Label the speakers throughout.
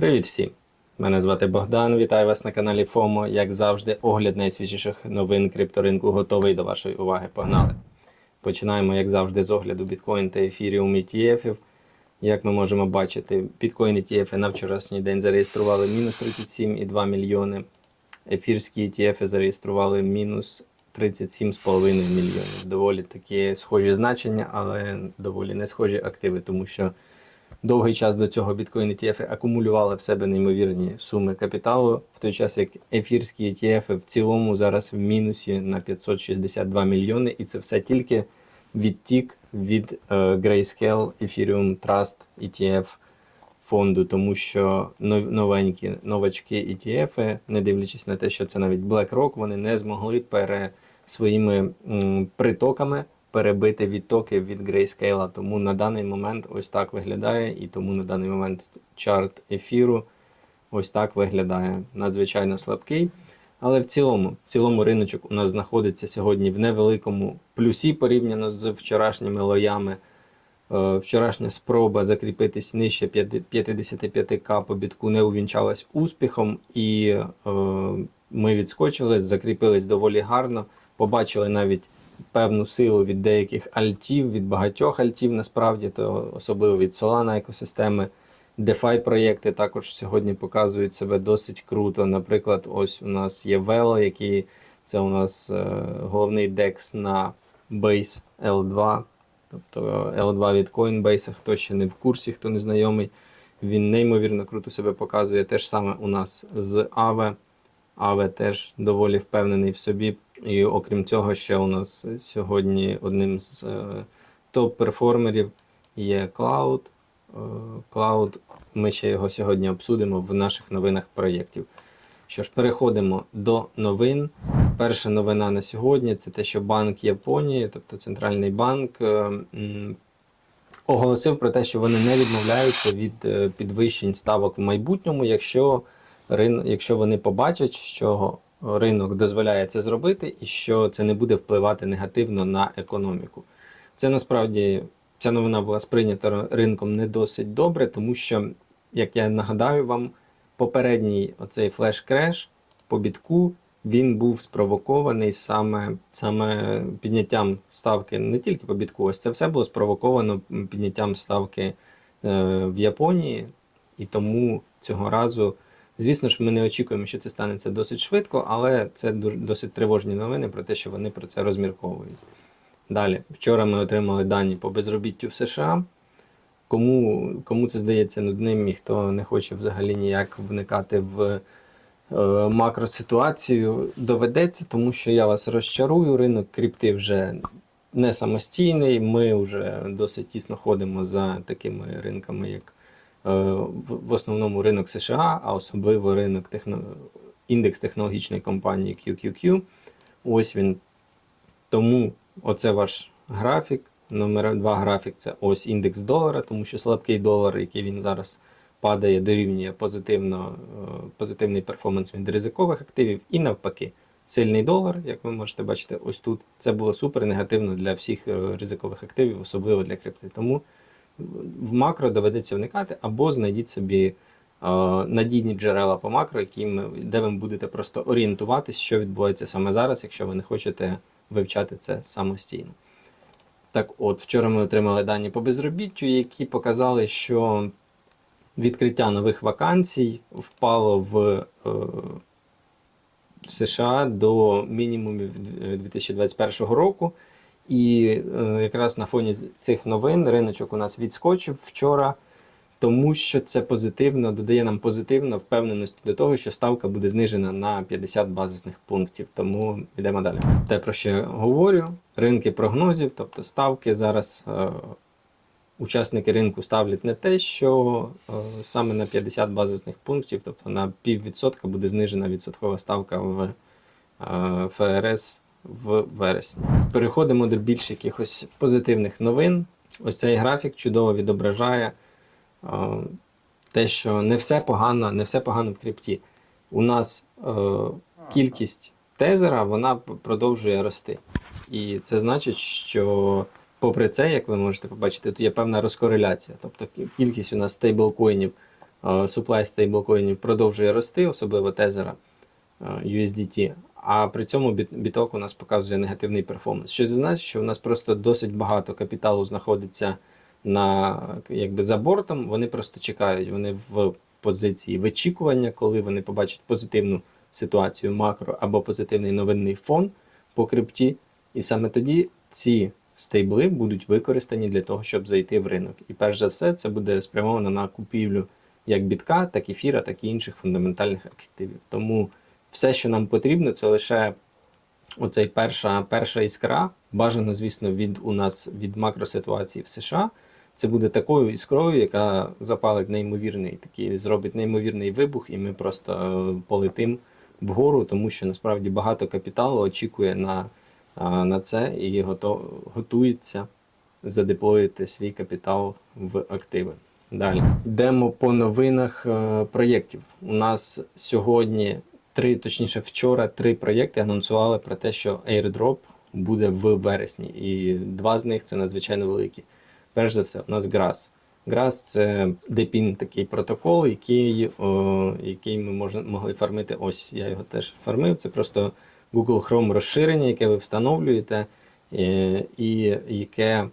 Speaker 1: Привіт всім! Мене звати Богдан. Вітаю вас на каналі ФОМО. Як завжди, огляд найсвіжіших новин крипторинку готовий до вашої уваги. Погнали! Починаємо, як завжди, з огляду біткоін та ефіріум ETF. Як ми можемо бачити, біткоін ETF на вчорашній день зареєстрували мінус 37,2 мільйони. Ефірські ETF зареєстрували мінус 37,5 мільйонів. Доволі такі схожі значення, але доволі не схожі активи, тому що довгий час до цього біткоін ETF акумулювали в себе неймовірні суми капіталу, в той час як ефірські ETF в цілому зараз в мінусі на 562 мільйони, і це все тільки відтік від е, Grayscale Ethereum Trust ETF фонду, тому що новенькі новачки ETF, не дивлячись на те, що це навіть BlackRock, вони не змогли пере своїми м, притоками перебити відтоки від Grayscale. Тому на даний момент ось так виглядає, і тому на даний момент чарт ефіру ось так виглядає. Надзвичайно слабкий. Але в цілому, в цілому риночок у нас знаходиться сьогодні в невеликому плюсі порівняно з вчорашніми лоями. Е, Вчорашня спроба закріпитись нижче 55к по бітку не увінчалась успіхом, і е, ми відскочили, закріпились доволі гарно. Побачили навіть певну силу від деяких альтів, від багатьох альтів, насправді, то особливо від Solana екосистеми. DeFi проєкти також сьогодні показують себе досить круто. Наприклад, ось у нас є Velo, який це у нас е, головний DEX на Base L2. Тобто L2 від Coinbase, хто ще не в курсі, хто не знайомий, він неймовірно круто себе показує. Те ж саме у нас з Aave. Aave теж доволі впевнений в собі. І окрім цього, ще у нас сьогодні одним з е, топ-перформерів є Cloud. Е, Cloud, ми ще його сьогодні обсудимо в наших новинах проєктів. Що ж, переходимо до новин. Перша новина на сьогодні це те, що Банк Японії, тобто центральний банк, е, оголосив про те, що вони не відмовляються від підвищень ставок в майбутньому, якщо, якщо вони побачать, що ринок дозволяє це зробити і що це не буде впливати негативно на економіку. Це насправді ця новина була сприйнята ринком не досить добре, тому що, як я нагадаю вам, попередній оцей флеш-креш по бітку він був спровокований саме, саме підняттям ставки не тільки по бітку, ось це все було спровоковано підняттям ставки е, в Японії, і тому цього разу, звісно ж, ми не очікуємо, що це станеться досить швидко, але це досить тривожні новини про те, що вони про це розмірковують. Далі, вчора ми отримали дані по безробіттю в США. Кому, кому це здається нудним і хто не хоче взагалі ніяк вникати в е, макроситуацію, доведеться, тому що я вас розчарую, ринок крипти вже не самостійний. Ми вже досить тісно ходимо за такими ринками, як в в основному ринок США, а особливо ринок техно... індекс технологічної компанії QQQ. Ось він. Тому оце ваш графік. Номер два графік це ось індекс долара, тому що слабкий долар, який він зараз падає, дорівнює позитивно, е, позитивний перформанс від ризикових активів, і навпаки, сильний долар, як ви можете бачити, ось тут це було супер негативно для всіх е, ризикових активів, особливо для крипти. Тому в макро доведеться вникати, або знайдіть собі е, надійні джерела по макро, яким, де ви будете просто орієнтуватись, що відбувається саме зараз, якщо ви не хочете вивчати це самостійно. Так от, вчора ми отримали дані по безробіттю, які показали, що відкриття нових вакансій впало в е, США до мінімумів 2021 року. І е, якраз на фоні цих новин риночок у нас відскочив вчора, тому що це позитивно додає нам позитивно впевненості до того, що ставка буде знижена на 50 базисних пунктів. Тому йдемо далі. Те, про що я говорю, ринки прогнозів, тобто ставки зараз. Е, Учасники ринку ставлять не те, що е, саме на 50 базисних пунктів, тобто на піввідсотка буде знижена відсоткова ставка в е, ФРС в вересні. Переходимо до більш якихось позитивних новин. Ось цей графік чудово відображає е, те, що не все погано, не все погано в крипті. У нас е, кількість тезера вона продовжує рости. І це значить, що попри це, як ви можете побачити, тут є певна розкореляція. Тобто кількість у нас стейблкоїнів supply стейблкоїнів продовжує рости, особливо тезера е, USDT. А при цьому біток у нас показує негативний перформанс. Що це значить, що у нас просто досить багато капіталу знаходиться на якби за бортом. Вони просто чекають. Вони в позиції вичікування, коли вони побачать позитивну ситуацію макро або позитивний новинний фон по крипті. І саме тоді ці стейбли будуть використані для того, щоб зайти в ринок. І перш за все, це буде спрямовано на купівлю як бітка, так і ефіра, так і інших фундаментальних активів. Тому все, що нам потрібно, це лише оцей перша, перша іскра. Бажано, звісно, від у нас від макроситуації в США. Це буде такою іскрою, яка запалить неймовірний такий, зробить неймовірний вибух, і ми просто е, полетим вгору, тому що насправді багато капіталу очікує на, на це і готується задеплоїти свій капітал в активи. Далі йдемо по новинах е, проєктів. У нас сьогодні три, точніше, вчора три проєкти анонсували про те, що airdrop буде в вересні, і два з них це надзвичайно великі. Перш за все, у нас GRAS. GRAS це DePIN такий протокол, який, о, який ми можна, могли фармити. Ось я його теж фармив. Це просто Google Chrome розширення, яке ви встановлюєте, е, і яке е,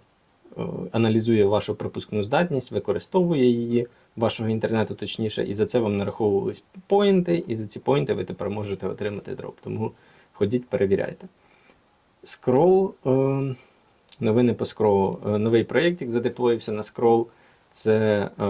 Speaker 1: аналізує вашу пропускну здатність, використовує її, вашого інтернету точніше, і за це вам нараховувались поінти, і за ці поінти ви тепер можете отримати дроп. Тому ходіть, перевіряйте. Scroll, е, новини по скролу. Е, новий проєкт, як задеплоївся на Scroll, це е,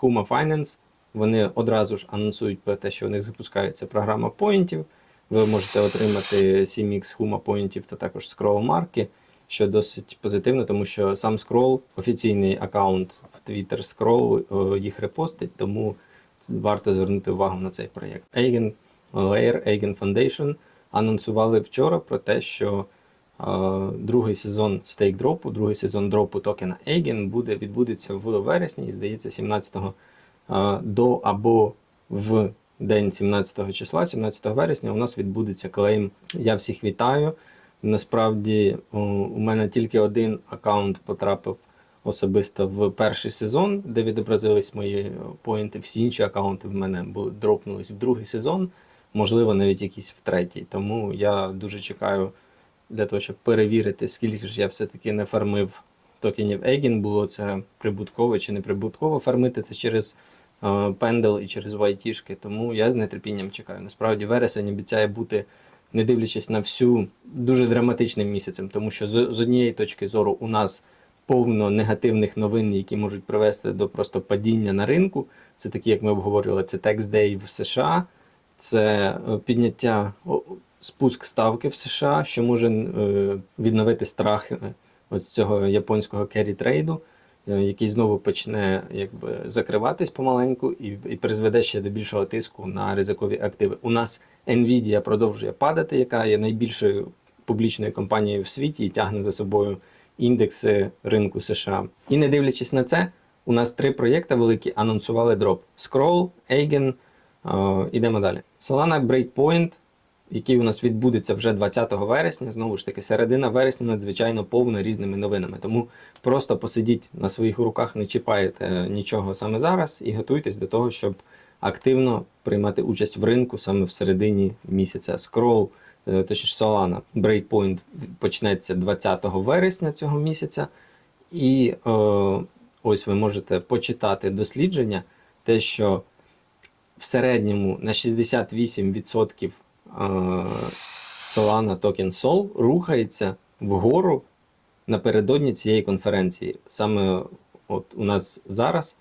Speaker 1: Huma Finance. Вони одразу ж анонсують про те, що у них запускається програма поінтів. Ви можете отримати 7x Huma поінтів та також Scroll марки, що досить позитивно, тому що сам Scroll, офіційний аккаунт Twitter Scroll е, їх репостить, тому варто звернути увагу на цей проєкт. Eigen Layer, Eigen Foundation анонсували вчора про те, що е, другий сезон стейк-дропу, другий сезон дропу токена Eigen буде, відбудеться в вересні, і здається, 17 е, до або в день 17 числа, 17 вересня, у нас відбудеться клейм. Я всіх вітаю. Насправді у мене тільки один аккаунт потрапив особисто в перший сезон, де відобразились мої поінти. Всі інші аккаунти в мене були дропнулись в другий сезон, можливо, навіть якісь в третій. Тому я дуже чекаю для того, щоб перевірити, скільки ж я все-таки не фармив токенів Егін. Було це прибутково чи не прибутково фармити це через е, пендел і через вайтішки. Тому я з нетерпінням чекаю. Насправді вересень обіцяє бути не дивлячись на всю дуже драматичним місяцем, тому що з, з однієї точки зору у нас повно негативних новин, які можуть привести до просто падіння на ринку. Це такі, як ми обговорювали, це Tax Day в США, це е, підняття спуск ставки в США, що може е, відновити страх е, ось цього японського керрі трейду. е, Який знову почне якби закриватись помаленьку і, і призведе ще до більшого тиску на ризикові активи. У нас Nvidia продовжує падати, яка є найбільшою публічною компанією в світі і тягне за собою індекси ринку США. І не дивлячись на це, у нас три проєкти великі анонсували дроп: Scroll, Eigen, е, ідемо далі. Solana Breakpoint, який у нас відбудеться вже 20 вересня. Знову ж таки, середина вересня надзвичайно повна різними новинами. Тому просто посидіть на своїх руках, не чіпаєте нічого саме зараз і готуйтесь до того, щоб активно приймати участь в ринку саме в середині місяця. Scroll, точніше Solana Breakpoint почнеться 20 вересня цього місяця. І е, ось ви можете почитати дослідження, те, що в середньому на 68% е, Solana токен Sol рухається вгору напередодні цієї конференції. Саме от у нас зараз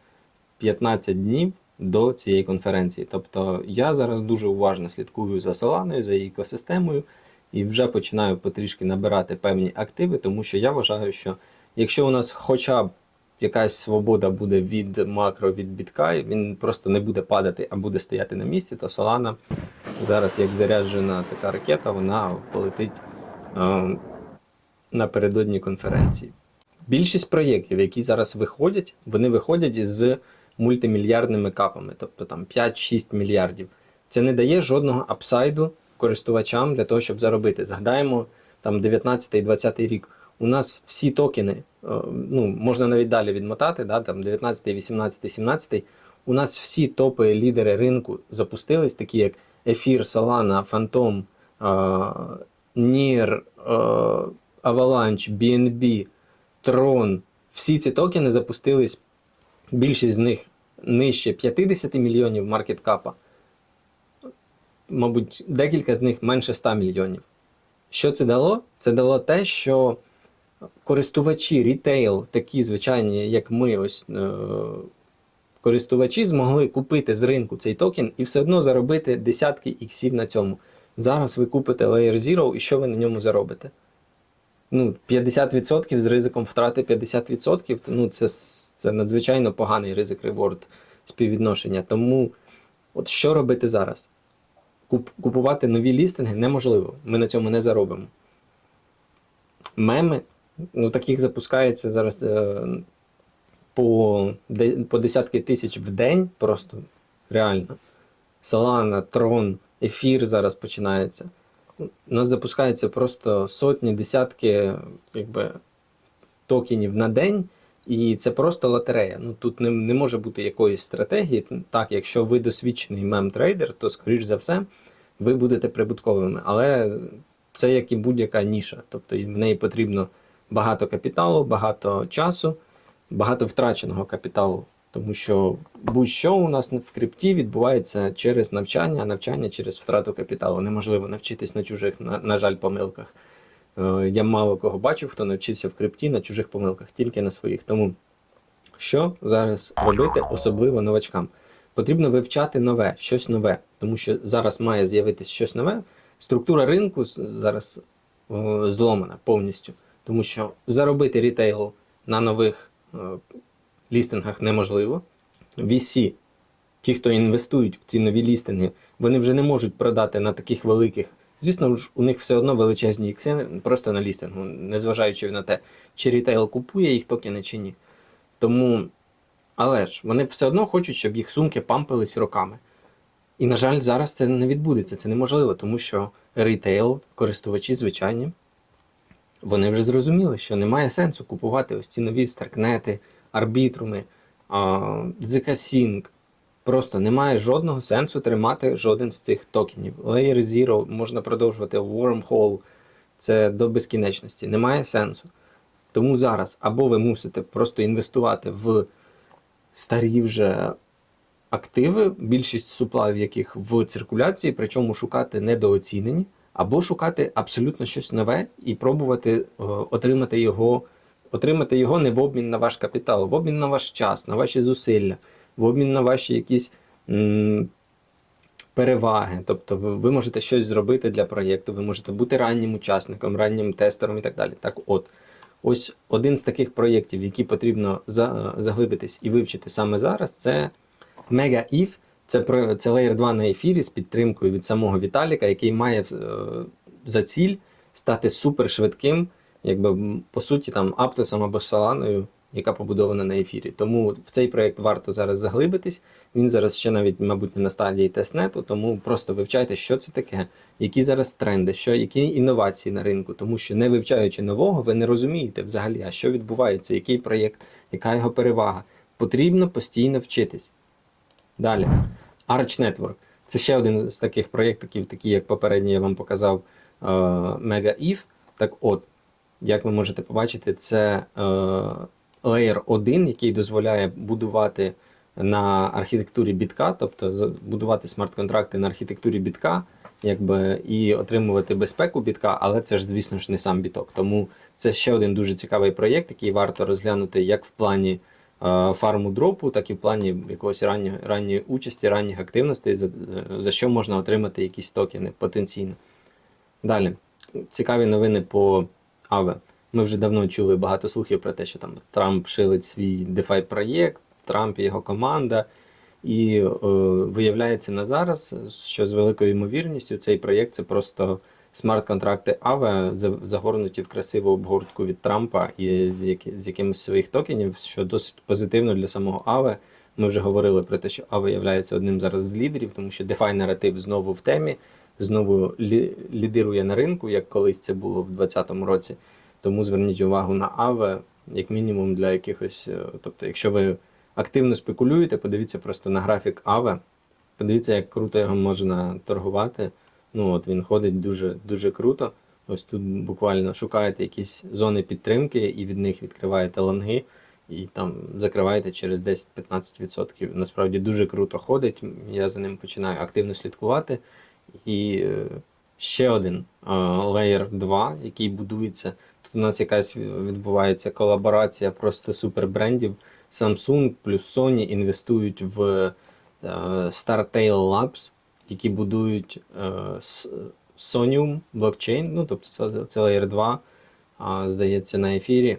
Speaker 1: 15 днів до цієї конференції. Тобто я зараз дуже уважно слідкую за Solana, за її екосистемою і вже починаю потрішки набирати певні активи, тому що я вважаю, що якщо у нас хоча б якась свобода буде від макро, від бітка, він просто не буде падати, а буде стояти на місці, то Solana зараз, як заряджена така ракета, вона полетить е, напередодні конференції. Більшість проєктів, які зараз виходять, вони виходять з мультимільярдними капами, тобто там 5-6 мільярдів. Це не дає жодного апсайду користувачам для того, щоб заробити. Згадаємо там 19-20 рік. У нас всі токени, е, ну можна навіть далі відмотати, да, там 19, 18, 17, У нас всі топи лідери ринку запустились, такі як Ефір, Solana, Phantom, е, NIR, е, Avalanche, BNB, Tron. Всі ці токени запустились. Більшість з них нижче 50 мільйонів маркеткапа. Мабуть, декілька з них менше 100 мільйонів. Що це дало? Це дало те, що користувачі рітейл, такі звичайні, як ми, ось е, користувачі, змогли купити з ринку цей токен і все одно заробити десятки іксів на цьому. Зараз ви купите Layer Zero і що ви на ньому заробите? Ну, 50% з ризиком втрати 50%, то, ну, це, це надзвичайно поганий ризик реворд співвідношення. Тому от що робити зараз? Куп- Купувати нові лістинги неможливо. Ми на цьому не заробимо. Меми, ну таких запускається зараз е, по, по десятки тисяч в день, просто реально. Solana, Tron, Ефір зараз починається. У нас запускається просто сотні, десятки якби, токенів на день, і це просто лотерея. Ну, тут не, не може бути якоїсь стратегії. Так, якщо ви досвідчений мем-трейдер, то, скоріш за все, ви будете прибутковими. Але це як і будь-яка ніша. Тобто в неї потрібно багато капіталу, багато часу, багато втраченого капіталу. Тому що будь-що у нас в крипті відбувається через навчання, а навчання через втрату капіталу. Неможливо навчитись на чужих, на, на жаль, помилках. Е, Я мало кого бачив, хто навчився в крипті на чужих помилках, тільки на своїх. Тому що зараз робити, особливо новачкам? Потрібно вивчати нове, щось нове, тому що зараз має з'явитись щось нове. Структура ринку зараз е, зломана повністю, тому що заробити рітейл на нових е, лістингах неможливо. VC, ті, хто інвестують в ці нові лістинги, вони вже не можуть продати на таких великих. Звісно ж, у них все одно величезні ікси просто на лістингу, незважаючи на те, чи рітейл купує їх токени чи ні. Тому, але ж вони все одно хочуть, щоб їх сумки пампились роками. І, на жаль, зараз це не відбудеться, це неможливо, тому що рітейл, користувачі звичайні, вони вже зрозуміли, що немає сенсу купувати ось ці нові старкнети, арбітруми, ZK-Sync. Просто немає жодного сенсу тримати жоден з цих токенів. Layer Zero можна продовжувати Wormhole. Це до безкінечності. Немає сенсу. Тому зараз або ви мусите просто інвестувати в старі вже активи, більшість суплавів яких в циркуляції, причому шукати недооцінені, або шукати абсолютно щось нове і пробувати е, отримати його, отримати його не в обмін на ваш капітал, в обмін на ваш час, на ваші зусилля, в обмін на ваші якісь м, переваги. Тобто ви, можете щось зробити для проєкту, ви можете бути раннім учасником, раннім тестером і так далі. Так от, ось один з таких проєктів, які потрібно за, заглибитись і вивчити саме зараз, це Mega ETH. Це, це Layer 2 на ефірі з підтримкою від самого Віталіка, який має е, за ціль стати супершвидким, якби по суті там Аптосом або Соланою, яка побудована на ефірі. Тому в цей проєкт варто зараз заглибитись. Він зараз ще навіть, мабуть, не на стадії тестнету, тому просто вивчайте, що це таке, які зараз тренди, що, які інновації на ринку, тому що не вивчаючи нового, ви не розумієте взагалі, а що відбувається, який проєкт, яка його перевага. Потрібно постійно вчитись. Далі. Arch Network. Це ще один з таких проєктів, такі як попередньо я вам показав е, Mega ETH. Так от, як ви можете побачити, це е, Layer 1, який дозволяє будувати на архітектурі бітка, тобто будувати смарт-контракти на архітектурі бітка, якби, і отримувати безпеку бітка, але це ж, звісно ж, не сам біток. Тому це ще один дуже цікавий проєкт, який варто розглянути як в плані е, фарму дропу, так і в плані якогось ранньої, ранньої участі, ранніх активностей, за, за що можна отримати якісь токени потенційно. Далі, цікаві новини по Aave. Ми вже давно чули багато слухів про те, що там Трамп шилить свій DeFi проєкт, Трамп і його команда. І е, виявляється на зараз, що з великою ймовірністю цей проєкт це просто смарт-контракти за- загорнуті в красиву обгортку від Трампа і з, які, з якимось своїх токенів, що досить позитивно для самого Aave. Ми вже говорили про те, що Aave є одним зараз з лідерів, тому що DeFi наратив знову в темі, знову лі- лідирує на ринку, як колись це було в 2020 році. Тому зверніть увагу на Aave, як мінімум для якихось, е, тобто, якщо ви активно спекулюєте, подивіться просто на графік AVE. Подивіться, як круто його можна торгувати. Ну от він ходить дуже, дуже круто. Ось тут буквально шукаєте якісь зони підтримки і від них відкриваєте лонги і там закриваєте через 10-15%. Насправді дуже круто ходить. Я за ним починаю активно слідкувати. І е, ще один е, Layer 2, який будується. Тут у нас якась відбувається колаборація просто супербрендів. Samsung плюс Sony інвестують в е, Startail Labs, які будують Sonium блокчейн, ну тобто це, Layer 2, здається, на ефірі.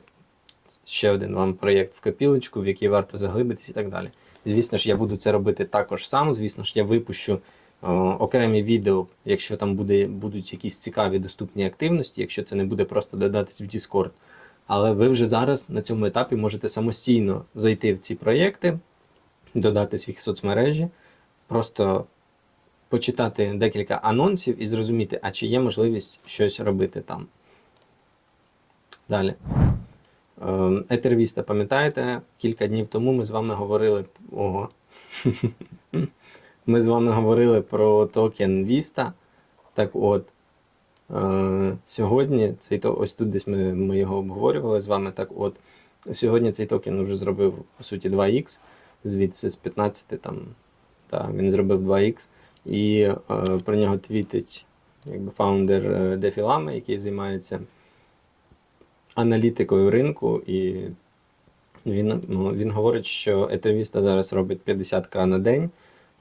Speaker 1: Ще один вам проєкт в копілочку, в який варто заглибитись і так далі. Звісно ж, я буду це робити також сам. Звісно ж, я випущу окремі відео, якщо там буде, будуть якісь цікаві доступні активності, якщо це не буде просто додатись в Discord. Але ви вже зараз на цьому етапі можете самостійно зайти в ці проєкти, додати свої соцмережі, просто почитати декілька анонсів і зрозуміти, а чи є можливість щось робити там. Далі. Ем, Етервіста, пам'ятаєте, кілька днів тому ми з вами говорили. Ого. Ми з вами говорили про токен Vista. Так от, е, сьогодні цей то, ось тут десь ми, ми його обговорювали з вами. Так от, сьогодні цей токен вже зробив, по суті, 2х, звідси з 15 там, та, він зробив 2х. І е, про нього твітить якби, фаундер е, Дефілами, який займається аналітикою ринку, і він, ну, він говорить, що Етевіста зараз робить 50к на день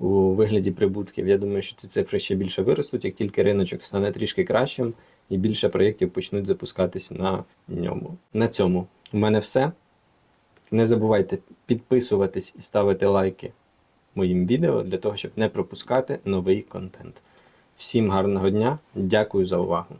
Speaker 1: у вигляді прибутків. Я думаю, що ці цифри ще більше виростуть, як тільки риночок стане трішки кращим, і більше проєктів почнуть запускатись на ньому. На цьому у мене все. Не забувайте підписуватись і ставити лайки моїм відео для того, щоб не пропускати новий контент. Всім гарного дня, дякую за увагу!